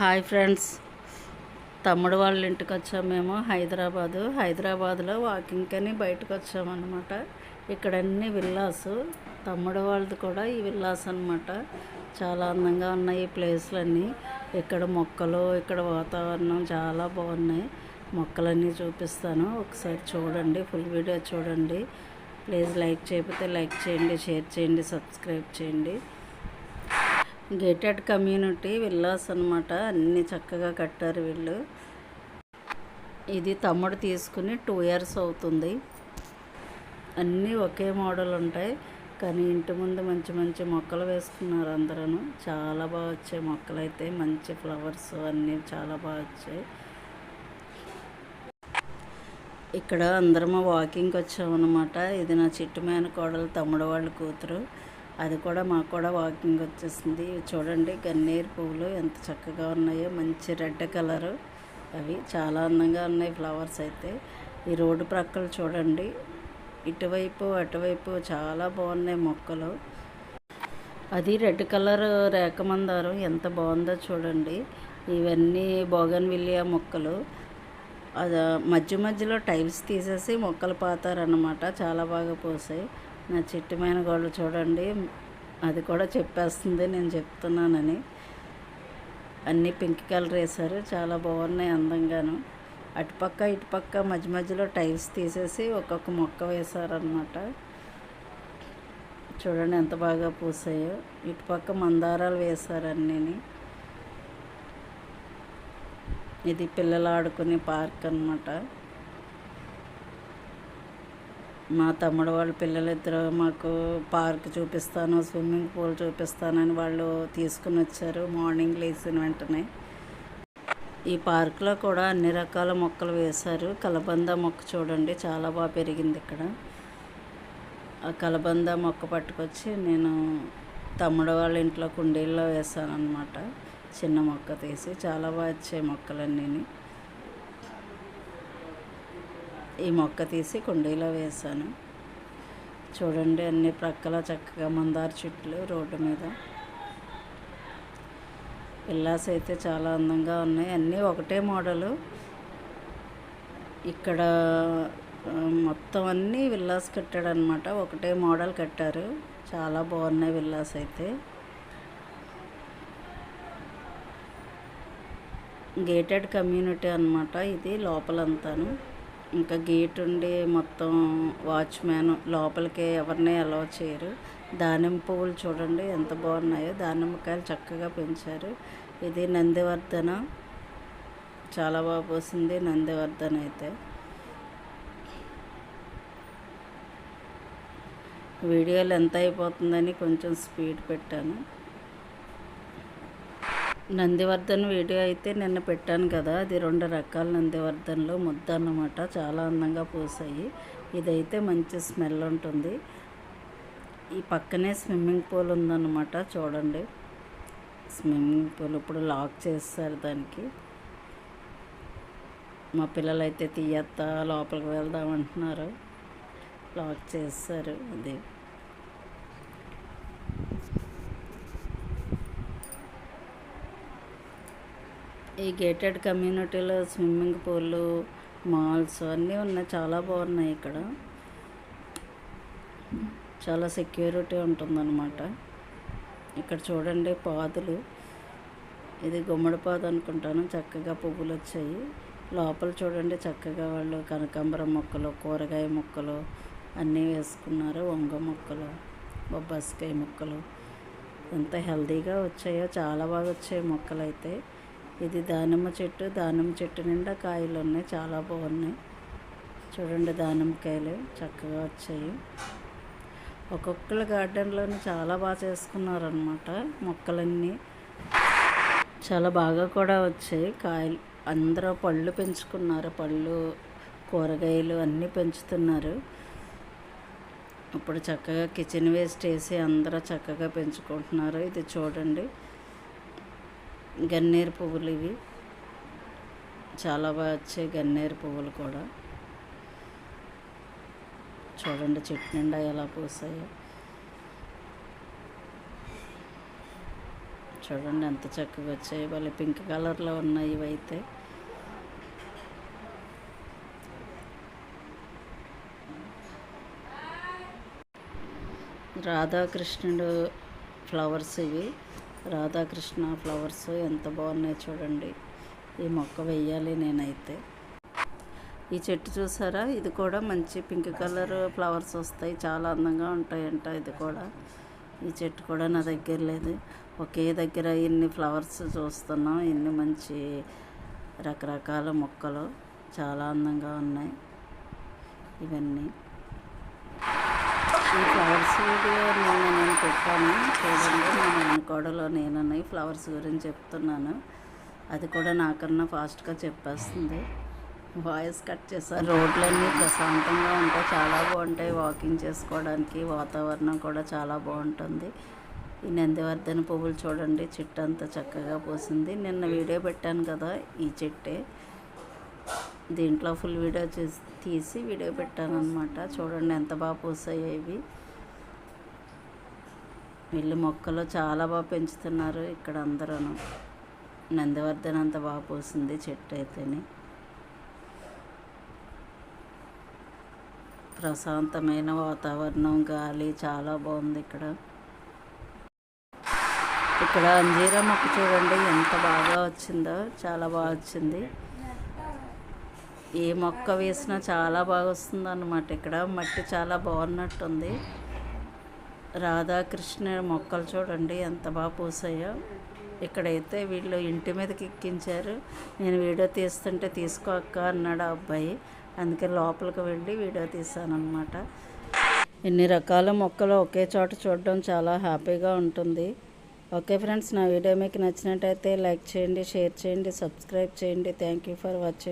Hi friends. తమ్ముడు వాళ్ళ ఇంటికి వచ్చాము మేము హైదరాబాదు. హైదరాబాద్లో వాకింగ్ అని బయటకు వచ్చామన్నమాట. ఇక్కడ అన్ని విల్లాసు. తమ్ముడు వాళ్ళది కూడా ఈ విల్లాస్ అనమాట చాలా అందంగా ఉన్నాయి ఈ ప్లేస్లన్నీ. ఇక్కడ మొక్కలు ఇక్కడ వాతావరణం చాలా బాగున్నాయి. మొక్కలన్నీ చూపిస్తాను. ఒకసారి చూడండి ఫుల్ వీడియో చూడండి. ప్లీజ్ లైక్ చేయకపోతే లైక్ చేయండి షేర్ చేయండి సబ్స్క్రైబ్ చేయండి. గేటెడ్ కమ్యూనిటీ విల్లాస్ అనమాట అన్నీ చక్కగా కట్టారు వీళ్ళు. ఇది తమ్ముడు తీసుకుని టూ ఇయర్స్ అవుతుంది. అన్నీ ఒకే మోడల్ ఉంటాయి. కానీ ఇంటి ముందు మంచి మంచి మొక్కలు వేసుకున్నారు అందరూ. చాలా బాగా వచ్చాయి మొక్కలు అయితే మంచి ఫ్లవర్స్ అన్నీ చాలా బాగా వచ్చాయి. ఇక్కడ అందరము వాకింగ్కి వచ్చామన్నమాట. ఇది నా చిట్టు మేన కోడలు తమ్ముడు వాళ్ళ కూతురు. అది కూడా మాకు కూడా వాకింగ్ వచ్చేసింది. చూడండి గన్నేరు పువ్వులు ఎంత చక్కగా ఉన్నాయో. మంచి రెడ్ కలరు అవి. చాలా అందంగా ఉన్నాయి ఫ్లవర్స్ అయితే. ఈ రోడ్డు ప్రక్కలు చూడండి. ఇటువైపు అటువైపు చాలా బాగున్నాయి మొక్కలు. అది రెడ్ కలర్ రేఖమందారం ఎంత బాగుందో చూడండి. ఇవన్నీ బోగన్విల్లియా మొక్కలు. అది మధ్య మధ్యలో టైల్స్ తీసేసి మొక్కలు పాతారన్నమాట. చాలా బాగా పోసాయి. నా చిట్టుమైన గోళ్ళు చూడండి. అది కూడా చెప్పేస్తుంది నేను చెప్తున్నానని. అన్నీ పింక్ కలర్ వేశారు. చాలా బాగున్నాయి అందంగాను. అటుపక్క ఇటుపక్క మధ్య మధ్యలో టైల్స్ తీసేసి ఒక్కొక్క మొక్క వేశారనమాట చూడండి ఎంత బాగా పూసాయో. ఇటుపక్క మందారాలు వేశారు అన్నీని. ఇది పిల్లలు ఆడుకునే పార్క్ అనమాట మా తమ్ముడు వాళ్ళ పిల్లలిద్దరు మాకు పార్క్ చూపిస్తాను స్విమ్మింగ్ పూల్ చూపిస్తానని వాళ్ళు తీసుకుని వచ్చారు. మార్నింగ్ లేచిన వెంటనే ఈ పార్క్లో కూడా అన్ని రకాల మొక్కలు వేశారు. కలబంద మొక్క చూడండి చాలా బాగా పెరిగింది ఇక్కడ. ఆ కలబంద మొక్క పట్టుకొచ్చి నేను తమ్ముడు వాళ్ళ ఇంట్లో కుండీల్లో వేసాను అనమాట చిన్న మొక్క తీసి చాలా బాగా వచ్చాయి మొక్కలన్నీ ఈ మొక్క తీసి కుండీలో వేసాను చూడండి అన్ని ప్రక్కల చక్కగా మందార చెట్లు రోడ్డు మీద. విల్లాస్ అయితే చాలా అందంగా ఉన్నాయి. అన్నీ ఒకటే మోడలు. ఇక్కడ మొత్తం అన్నీ విల్లాస్ కట్టాడు అనమాట ఒకటే మోడల్ కట్టారు. చాలా బాగున్నాయి విల్లాస్ అయితే. గేటెడ్ కమ్యూనిటీ అనమాట ఇది లోపలంతాను. ఇంకా గేట్ ఉండి మొత్తం వాచ్మ్యాన్ లోపలికి ఎవరిని అలౌ చేయరు. దానిమ్మ పువ్వులు చూడండి ఎంత బాగున్నాయో. దానిమ్మకాయలు చక్కగా పెంచారు. ఇది నందివర్ధన. చాలా బాగా పోసింది నందివర్ధన అయితే. వీడియోలు ఎంత అయిపోతుందని కొంచెం స్పీడ్ పెట్టాను. నందివర్ధన్ వీడియో అయితే నిన్న పెట్టాను కదా. అది రెండు రకాల నందివర్ధన్లు ముద్ద అన్నమాట. చాలా అందంగా పూసాయి. ఇదైతే మంచి స్మెల్ ఉంటుంది. ఈ పక్కనే స్విమ్మింగ్ పూల్ ఉందన్నమాట చూడండి. స్విమ్మింగ్ పూల్ ఇప్పుడు లాక్ చేస్తారు దానికి. మా పిల్లలు అయితే తీయత్తా లోపలికి వెళ్దాం అంటున్నారు. లాక్ చేస్తారు. అది ఈ గేటెడ్ కమ్యూనిటీలో స్విమ్మింగ్ పూలు మాల్స్ అన్నీ ఉన్నాయి. చాలా బాగున్నాయి ఇక్కడ. చాలా సెక్యూరిటీ ఉంటుందన్నమాట. ఇక్కడ చూడండి పాదులు. ఇది గుమ్మడి పాదు అనుకుంటాను. చక్కగా పువ్వులు వచ్చాయి. లోపల చూడండి చక్కగా వాళ్ళు కనకాంబరం మొక్కలు కూరగాయ మొక్కలు అన్నీ వేసుకున్నారు. వంగ మొక్కలు బొబ్బాస్కాయ మొక్కలు. ఎంత హెల్తీగా వచ్చాయో చాలా బాగా వచ్చాయి మొక్కలు అయితే ఇది దానిమ్మ చెట్టు. దానిమ్మ చెట్టు నిండా కాయలు ఉన్నాయి. చాలా బాగున్నాయి. చూడండి దానిమ్మకాయలు చక్కగా వచ్చాయి. ఒక్కొక్కళ్ళ గార్డెన్లోని చాలా బాగా చేసుకున్నారనమాట మొక్కలన్నీ. చాలా బాగా కూడా వచ్చాయి. కాయలు అందరూ పళ్ళు పెంచుకున్నారు. పళ్ళు కూరగాయలు అన్నీ పెంచుతున్నారు. ఇప్పుడు చక్కగా కిచెన్ వేస్ట్ వేసి అందరూ చక్కగా పెంచుకుంటున్నారు. ఇది చూడండి. గన్నేరు పువ్వులు ఇవి. చాలా బాగా వచ్చాయి గన్నేరు పువ్వులు కూడా. చూడండి చెట్టు నిండా ఎలా పూసాయో. చూడండి ఎంత చక్కగా వచ్చాయి. వాళ్ళు పింక్ కలర్లో ఉన్నాయి ఇవైతే. రాధాకృష్ణుడు ఫ్లవర్స్ ఇవి. రాధాకృష్ణ ఫ్లవర్స్ ఎంత బాగున్నాయి చూడండి. ఈ మొక్క వెయ్యాలి నేనైతే. ఈ చెట్టు చూసారా? ఇది కూడా మంచి పింక్ కలర్ ఫ్లవర్స్ వస్తాయి. చాలా అందంగా ఉంటాయంట ఇది కూడా. ఈ చెట్టు కూడా నా దగ్గర లేదు. ఒకే దగ్గర ఇన్ని ఫ్లవర్స్ చూస్తున్నాం. ఇన్ని మంచి రకరకాల మొక్కలు. చాలా అందంగా ఉన్నాయి. ఇవన్నీ. ఈ ఫ్లవర్స్ వీడియో నిన్న నేను పెట్టాను. చూడండి నేను అనుకోవడంలో నేను ఈ ఫ్లవర్స్ గురించి చెప్తున్నాను. అది కూడా నాకన్నా ఫాస్ట్గా చెప్పేస్తుంది. వాయిస్ కట్ చేశారు. రోడ్లన్నీ ప్రశాంతంగా ఉంటాయి. చాలా బాగుంటాయి వాకింగ్ చేసుకోవడానికి. వాతావరణం కూడా చాలా బాగుంటుంది. ఈ నందివర్ధన పువ్వులు చూడండి. చెట్టు అంతా చక్కగా పూసింది. నిన్న వీడియో పెట్టాను కదా ఈ చెట్టే. దీంట్లో ఫుల్ వీడియో చూసి తీసి వీడియో పెట్టాను అనమాట చూడండి ఎంత బాగా పూసాయో ఇవి. వీళ్ళు మొక్కలు చాలా బాగా పెంచుతున్నారు ఇక్కడ అందరూ నందివర్ధన్ అంత బాగా పూసింది చెట్టు అయితేనే. ప్రశాంతమైన వాతావరణం గాలి చాలా బాగుంది ఇక్కడ. ఇక్కడ అంజీరా మొక్క చూడండి ఎంత బాగా వచ్చిందో చాలా బాగా వచ్చింది. ఏ మొక్క వేసినా చాలా బాగా వస్తుంది అన్నమాట ఇక్కడ మట్టి చాలా బాగున్నట్టుంది. రాధాకృష్ణ మొక్కలు చూడండి ఎంత బాగా పూసాయో. ఇక్కడైతే వీళ్ళు ఇంటి మీదకి ఎక్కించారు. నేను వీడియో తీస్తుంటే తీసుకో అక్క అన్నాడు ఆ అబ్బాయి. అందుకే లోపలికి వెళ్ళి వీడియో తీశాను అనమాట ఎన్ని రకాల మొక్కలు ఒకే చోట చూడడం చాలా హ్యాపీగా ఉంటుంది. ఓకే ఫ్రెండ్స్ నా వీడియో మీకు నచ్చినట్టయితే లైక్ చేయండి షేర్ చేయండి సబ్స్క్రైబ్ చేయండి. Thank you for watching.